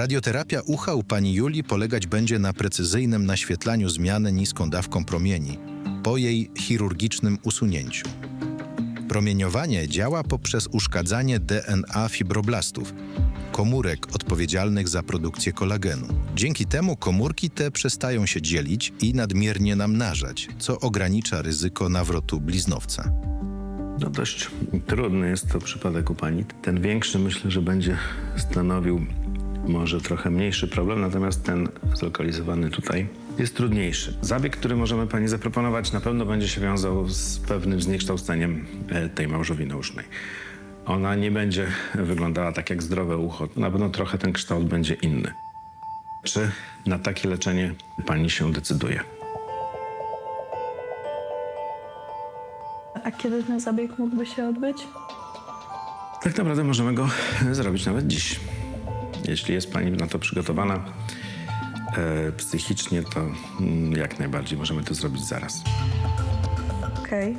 Radioterapia ucha u pani Julii polegać będzie na precyzyjnym naświetlaniu zmiany niską dawką promieni po jej chirurgicznym usunięciu. Promieniowanie działa poprzez uszkadzanie DNA fibroblastów, komórek odpowiedzialnych za produkcję kolagenu. Dzięki temu komórki te przestają się dzielić i nadmiernie namnażać, co ogranicza ryzyko nawrotu bliznowca. No dość trudny jest to przypadek u pani. Ten większy myślę, że będzie stanowił może trochę mniejszy problem, natomiast ten zlokalizowany tutaj jest trudniejszy. Zabieg, który możemy pani zaproponować, na pewno będzie się wiązał z pewnym zniekształceniem e, tej małżowiny usznej. Ona nie będzie wyglądała tak jak zdrowe ucho. Na pewno trochę ten kształt będzie inny. Czy na takie leczenie pani się decyduje? A kiedy ten zabieg mógłby się odbyć? Tak naprawdę możemy go zrobić nawet dziś. Jeśli jest Pani na to przygotowana e, psychicznie, to mm, jak najbardziej możemy to zrobić zaraz. Okej.